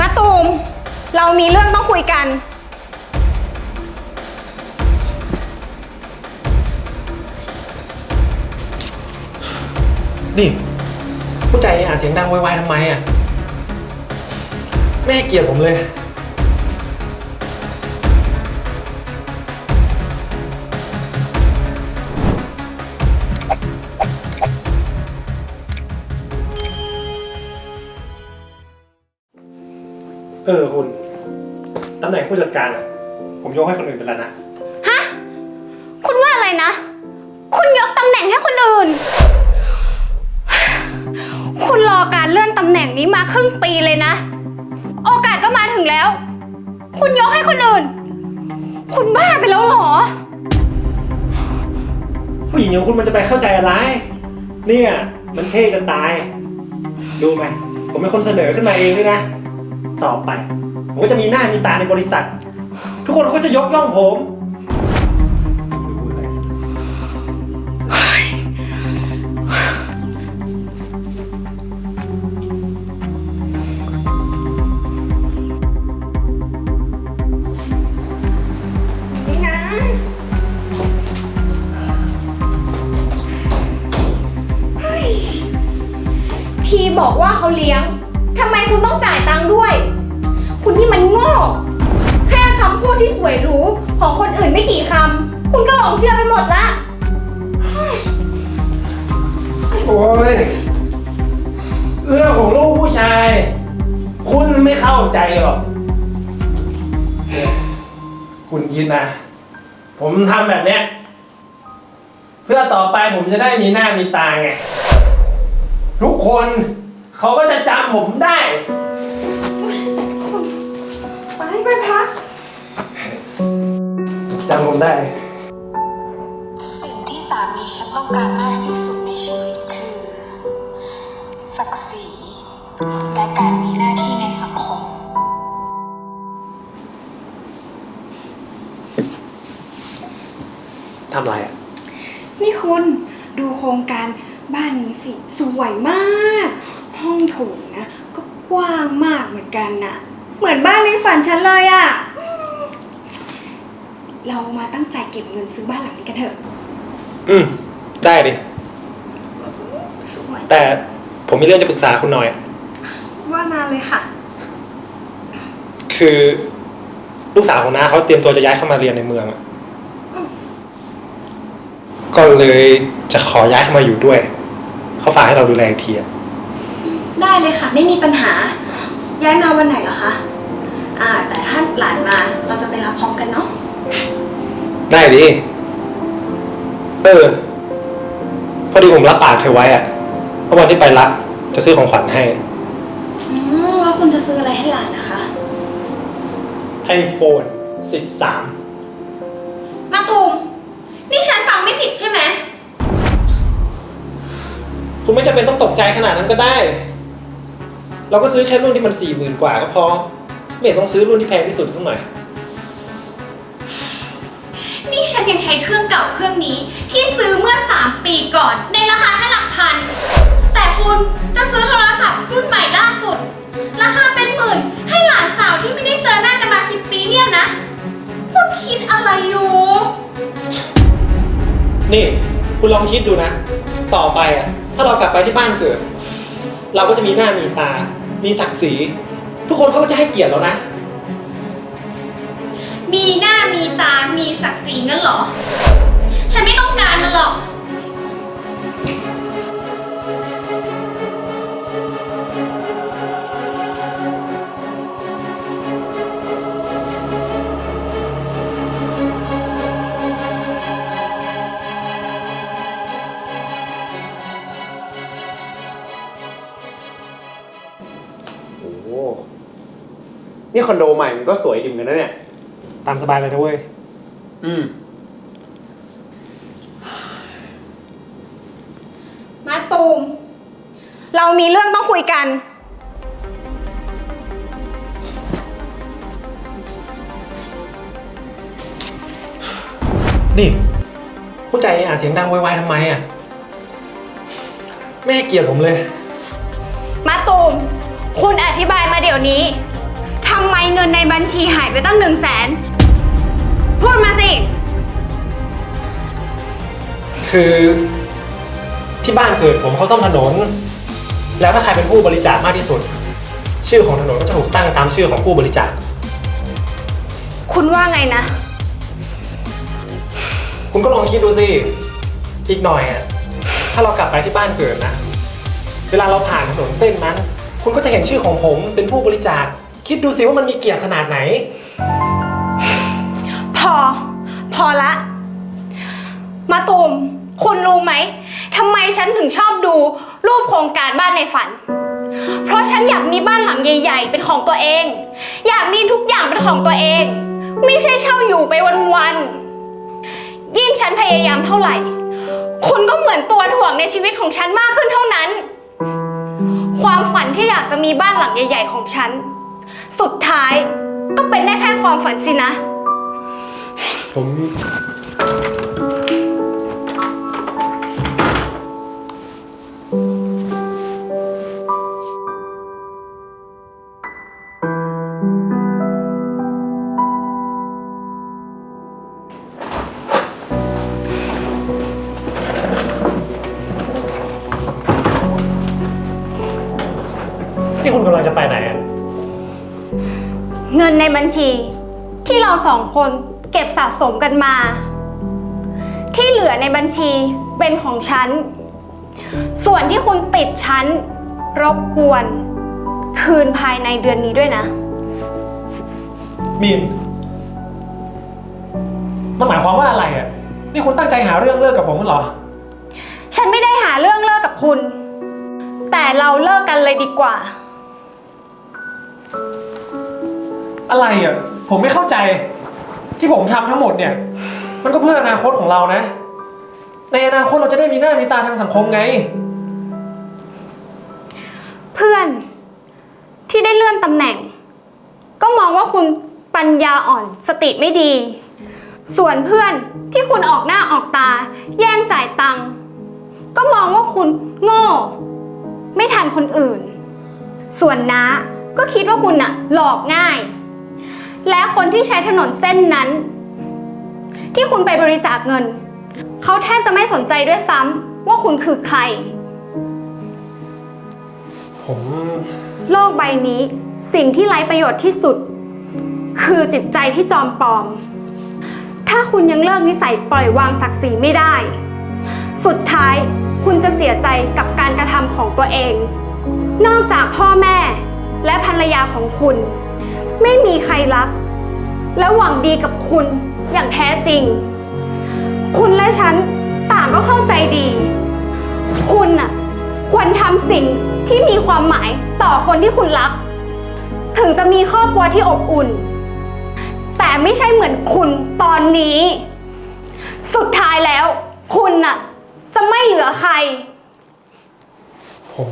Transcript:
มาตูม เรามีเรื่องต้องคุยกัน นี่ผู้ใจอะเสียงดังไวๆทำไมอะ ไม่ให้เกียรติผมเลย เออคุณตำแหน่งผู้จัดการอะผมยกให้คนอื่นไปแล้วนะ ฮะ คุณว่าอะไรนะ คุณยกตำแหน่งให้คนอื่น คุณรอการเลื่อนตำแหน่งนี้มาครึ่งปีเลยนะ โอกาสก็มาถึงแล้ว คุณยกให้คนอื่น คุณบ้าไปแล้วเหรอ ผู้หญิงอย่างคุณมันจะไปเข้าใจอะไร เนี่ย มันเท่จะตาย ดูไหม ผมเป็นคนเสนอขึ้นมาเองด้วยนะ ต่อไป ผมก็จะมีหน้ามีตาในบริษัท ทุกคนเขาก็จะยกย่องผม นี่นะ เฮ้ยทีบอกว่าเขาเลี้ยง ทำไมคุณต้องจ่ายตังค์ด้วย คุณนี่มันโง่ แค่คำพูดที่สวยหรูของคนอื่นไม่กี่คำ คุณก็หลงเชื่อไปหมดละ โอ้ย เรื่องของลูกผู้ชาย คุณไม่เข้าใจหรอก คุณคิดนะ ผมทำแบบเนี้ย เพื่อต่อไปผมจะได้มีหน้ามีตาไง ทุกคน เขาก็จะจำผมได้ ไปไปพัก จำผมได้ สิ่งที่สามีฉันต้องการมากที่สุดในชีวิตคือ ศักดิ์ศรีและการมีหน้าที่ในสังคม ทำอะไรอะ นี่คุณดูโครงการบ้านนี้สิ สวยมาก ห้องโถงนะ ก็กว้างมากเหมือนกันนะเหมือนบ้านในฝันฉันเลยอะ่ะอืมเรามาตั้งใจเก็บเงินซื้อบ้านหลังนี้กันเถอะ อืม ได้ดิ สวยแต่ผมมีเรื่องจะปรึกษาคุณหน่อย ว่ามาเลยค่ะ คือลูกสาวของน้าเขาเตรียมตัวจะย้ายเข้ามาเรียนในเมืองอะอืม ก็เลยจะขอย้ายเข้ามาอยู่ด้วย เขาฝากให้เราดูแลอีกทีอะ ได้เลยค่ะ ไม่มีปัญหา ย้ายมาวันไหนเหรอคะ อ่า แต่ถ้าหลานมาเราจะไปรับพร้อมกันเนาะ ได้ดิ เออ พอดีผมรับปากเธอไว้อะเมื่อวันที่ไปรับจะซื้อของขวัญให้ อืมแล้วคุณจะซื้ออะไรให้หลานนะคะ iPhone 13 มาตูม นี่ฉันฟังไม่ผิดใช่ไหม คุณไม่จำเป็นต้องตกใจขนาดนั้นก็ได้ เราก็ซื้อแค่รุ่นที่มันสี่หมื่นกว่าก็พอ ไม่เห็นต้องซื้อรุ่นที่แพงที่สุดสักหน่อย นี่ฉันยังใช้เครื่องเก่าเครื่องนี้ ที่ซื้อเมื่อ 3 ปีก่อน ในราคาแค่หลักพัน แต่คุณจะซื้อโทรศัพท์รุ่นใหม่ล่าสุด ราคาเป็นหมื่น ให้หลานสาวที่ไม่ได้เจอหน้ากันมา 10 ปีเนี่ยนะ คุณคิดอะไรอยู่ นี่ คุณลองคิดดูนะ ต่อไปอะ ถ้าเรากลับไปที่บ้านเกิด เราก็จะมีหน้ามีตา มีศักดิ์ศรีทุกคนเขาก็จะให้เกียรติเรานะ มีหน้ามีตา มีศักดิ์ศรีงั้นเหรอ ฉันไม่ต้องการมันหรอก นี่คอนโดใหม่มันก็สวยดีเหมือนกันนะเนี่ย ตามสบายเลยนะเว้ย อืม มาตูม เรามีเรื่องต้องคุยกัน นี่ผู้ใจอะเสียงดังไวๆทำไมอะ ไม่ให้เกียรติผมเลย มาตูม คุณอธิบายมาเดี๋ยวนี้ำไมเงินในบัญชีหายไปตั้งหนึ่งแสนพูดมาสิ คือที่บ้านเกิดผมเขาซ่อมถนน แล้วถ้าใครเป็นผู้บริจาคมากที่สุด ชื่อของถนนก็จะถูกตั้งตามชื่อของผู้บริจาค คุณว่าไงนะ คุณก็ลองคิดดูสิ อีกหน่อยอะถ้าเรากลับไปที่บ้านเกิดนะ เวลาเราผ่านถนนเส้นนั้น คุณก็จะเห็นชื่อของผมเป็นผู้บริจาค คิดดูสิว่ามันมีเกียรติขนาดไหน พอ พอละ มาตูม คุณรู้ไหมทำไมฉันถึงชอบดูรูปโครงการบ้านในฝัน เพราะฉันอยากมีบ้านหลังใหญ่ ๆ เป็นของตัวเอง อยากมีทุกอย่างเป็นของตัวเอง ไม่ใช่เช่าอยู่ไปวันๆ ยิ่งฉันพยายามเท่าไหร่ คุณก็เหมือนตัวถ่วงในชีวิตของฉันมากขึ้นเท่านั้น ความฝันที่อยากจะมีบ้านหลังใหญ่ ๆ ของฉัน สุดท้ายก็เป็นได้แค่ความฝันสินะ ผม นี่คุณกำลังจะไปไหน เงินในบัญชี ที่เราสองคนเก็บสะสมกันมา ที่เหลือในบัญชีเป็นของฉัน ส่วนที่คุณติดฉัน รบกวน คืนภายในเดือนนี้ด้วยนะ มีน มันหมายความว่าอะไรอะ นี่คุณตั้งใจหาเรื่องเลิกกับผมเหรอ ฉันไม่ได้หาเรื่องเลิกกับคุณ แต่เราเลิกกันเลยดีกว่า อะไรอะ ผมไม่เข้าใจ ที่ผมทำทั้งหมดเนี่ย มันก็เพื่ออนาคตของเรานะ ในอนาคตเราจะได้มีหน้ามีตาทางสังคมไง เพื่อนที่ได้เลื่อนตำแหน่ง ก็มองว่าคุณปัญญาอ่อนสติไม่ดี ส่วนเพื่อนที่คุณออกหน้าออกตา แย่งจ่ายตังค์ก็มองว่าคุณโง่ ไม่ทันคนอื่น ส่วนน้าก็คิดว่าคุณน่ะหลอกง่าย และคนที่ใช้ถนนเส้นนั้น ที่คุณไปบริจาคเงิน เขาแทบจะไม่สนใจด้วยซ้ำว่าคุณคือใคร ผม โลกใบนี้สิ่งที่ไร้ประโยชน์ที่สุด คือจิตใจที่จอมปลอม ถ้าคุณยังเลิกนิสัยปล่อยวางศักดิ์ศรีไม่ได้ สุดท้ายคุณจะเสียใจกับการกระทำของตัวเอง นอกจากพ่อแม่และภรรยาของคุณ ไม่มีใครรัก และหวังดีกับคุณอย่างแท้จริง คุณและฉันต่างก็เข้าใจดี คุณน่ะควรทำสิ่งที่มีความหมายต่อคนที่คุณรัก ถึงจะมีครอบครัวที่อบอุ่น แต่ไม่ใช่เหมือนคุณตอนนี้ สุดท้ายแล้ว คุณน่ะจะไม่เหลือใคร ผม